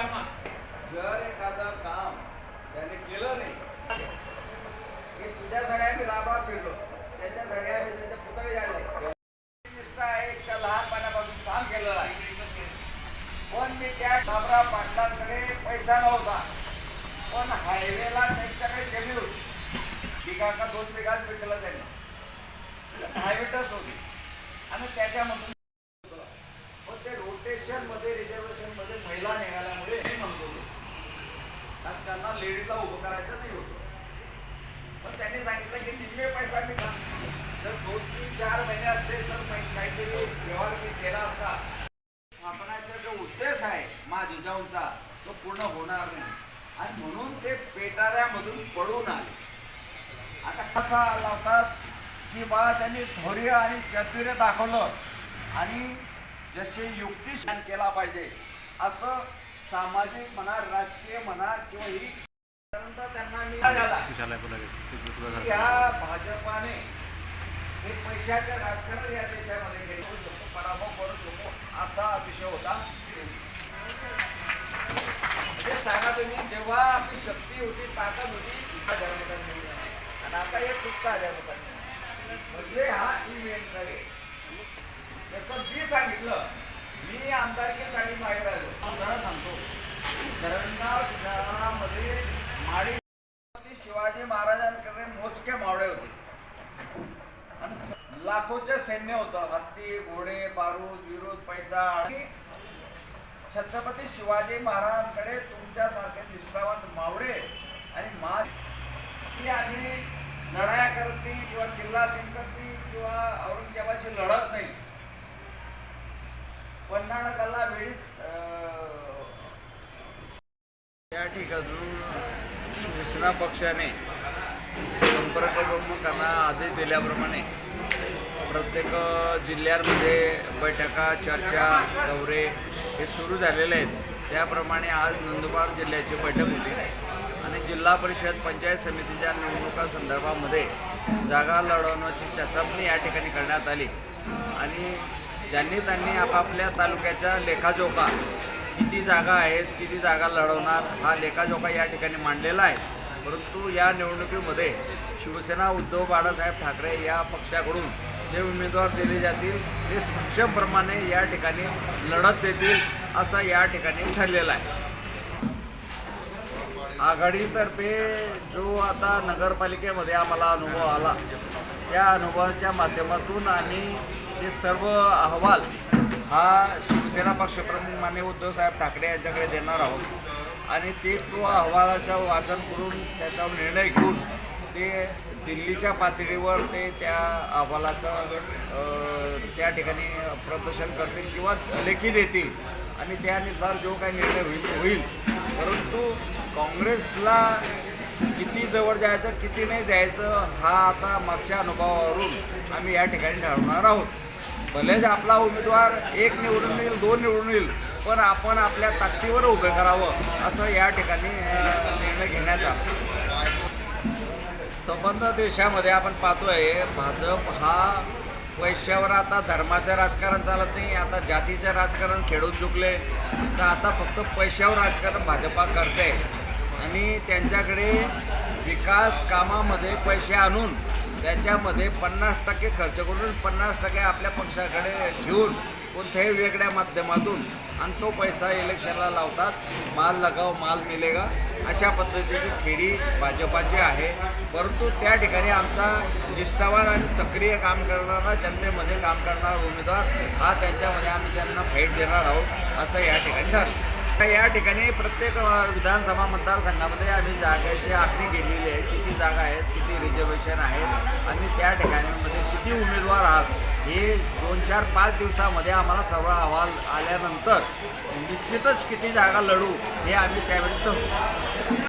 जर एखादं काम त्याने केलं नाही तुझ्या तुझ्यासाठी आम्ही राबार फिरलो त्याच्यासाठी आम्ही त्याच्या पुतळे झाले. निष्ठा आहे त्या लहानपणापासून काम केलेलं आहे. पण मी त्या डाबरा पाटलांकडे पैसा नव्हता. पण हायवेला त्यांच्याकडे जमीन होती. बिघा का दोन बिघाच भेटला त्यांनी. हायवेटच होती. आणि त्याच्यामधून पण ते रोटेशन त्यांना लेडीजला उभं करायचं नाही होतं. पण त्यांनी सांगितलं की निम्मे पैसा मी का जर दोन तीन चार महिने असते तर काहीतरी व्यवहार मी केला असता. आपणाचा जो उद्देश आहे मा जिजाऊंचा तो पूर्ण होणार नाही. आणि म्हणून ते पेटाऱ्यामधून पडून आले. आता कसा लावतात की बा त्यांनी धैर्य आणि चतुर्य दाखवलं. आणि जसे युक्ती केला पाहिजे असं सामाजिक म्हणा राजकीय म्हणा किंवा ही त्यांना मी झाला. की ह्या भाजपाने हे पैशाच्या राजकारण या देशामध्ये केले पराभव करू नको असा विषय होता. म्हणजे सांगा तुम्ही जेव्हा आपली शक्ती होती ताकद होती. आणि आता एक सुस्ता लोकांनी म्हणजे हा इव्हेंट आहे जसं मी सांगितलं मी आमदारकीसाठी बाहेर धरणगाव शहरामध्ये माडी शिवाजी महाराजांकडे मोजके मावळे होते. आणि लाखोचे सैन्य होतं. हत्ती घोडे बारूद विरोध पैसा आणि छत्रपती शिवाजी महाराजांकडे तुमच्यासारखे निष्ठावंत मावळे आणि मा ती आम्ही लढाया करत नाही किंवा किल्ला जिंकत नाही किंवा औरंगजेबाशी लढत नाही. पन्हाळगडला वेळीच या अजून शिवसेना पक्षाने संपर्क प्रमुखांना आदेश दिल्याप्रमाणे प्रत्येक जिल्ह्यांमध्ये बैठका चर्चा दौरे हे सुरू झालेले आहेत. त्याप्रमाणे आज नंदुरबार जिल्ह्याची बैठक होती आणि जिल्हा परिषद पंचायत समितीच्या निवडणुका संदर्भामध्ये जागा लढवण्याची चसापणी या ठिकाणी करण्यात आली. आणि ज्यांनी त्यांनी आपापल्या तालुक्याच्या लेखाजोखा किती जागा आहेत किती जागा लढवणार हा लेखाजोखा या ठिकाणी मांडलेला आहे. परंतु या निवडणुकीमध्ये शिवसेना उद्धव बाळासाहेब ठाकरे या पक्षाकडून जे उमेदवार दिले जातील ते सक्षमप्रमाणे या ठिकाणी लढत देतील असा या ठिकाणी ठरलेला आहे. आघाडीतर्फे जो आता नगरपालिकेमध्ये आम्हाला अनुभव आला त्या अनुभवाच्या माध्यमातून आम्ही ते सर्व अहवाल हा शिवसेना पक्षप्रमुख मान्य उद्धवसाहेब ठाकरे यांच्याकडे देणार आहोत. आणि ते तो अहवालाचं वाचन करून त्याचा निर्णय घेऊन ते दिल्लीच्या पातळीवर ते त्या अहवालाचं त्या ठिकाणी प्रदर्शन करतील किंवा लेखी देतील. आणि त्यानुसार जो काही निर्णय होईल होईल. परंतु काँग्रेसला किती जवळ जायचं किती नाही द्यायचं हा आता मागच्या अनुभवावरून आम्ही या ठिकाणी ठरवणार आहोत. भलेच आपला उमेदवार एक निवडून येईल दोन निवडून येईल पण आपण आपल्या ताकदीवर उभं करावं असं या ठिकाणी निर्णय घेण्याचा संबंध देशामध्ये आपण पाहतोय भाजप हा पैशावर आता धर्माचं राजकारण चालत नाही आता जातीचं राजकारण खेळून चुकले तर आता फक्त पैशावर राजकारण भाजपा करते आणि त्यांच्याकडे विकास कामामध्ये पैसे आणून त्याच्यामध्ये पन्नास टक्के खर्च करून पन्नास टक्के आपल्या पक्षाकडे घेऊन कोणत्याही वेगळ्या माध्यमातून आणि तो पैसा इलेक्शनला लावतात माल लगाव माल मिलेगा अशा पद्धतीची खेडी भाजपाची आहे. परंतु त्या ठिकाणी आमचा निष्ठावान आणि सक्रिय काम करणारा जनतेमध्ये काम करणारा उमेदवार हा त्यांच्यामध्ये आम्ही त्यांना भेट देणार आहोत असं या ठिकाणी ठरलं. या ठिकाणी प्रत्येक विधानसभा मतदारसंघामध्ये आम्ही जागेची आखणी केलेली आहे. किती जागा आहेत किती रिझर्वेशन आहेत आणि त्या ठिकाणीमध्ये किती उमेदवार आहात हे दोन चार पाच दिवसामध्ये आम्हाला सर्व अहवाल आल्यानंतर निश्चितच किती जागा लढू हे आम्ही त्यावेळेस ठरवू.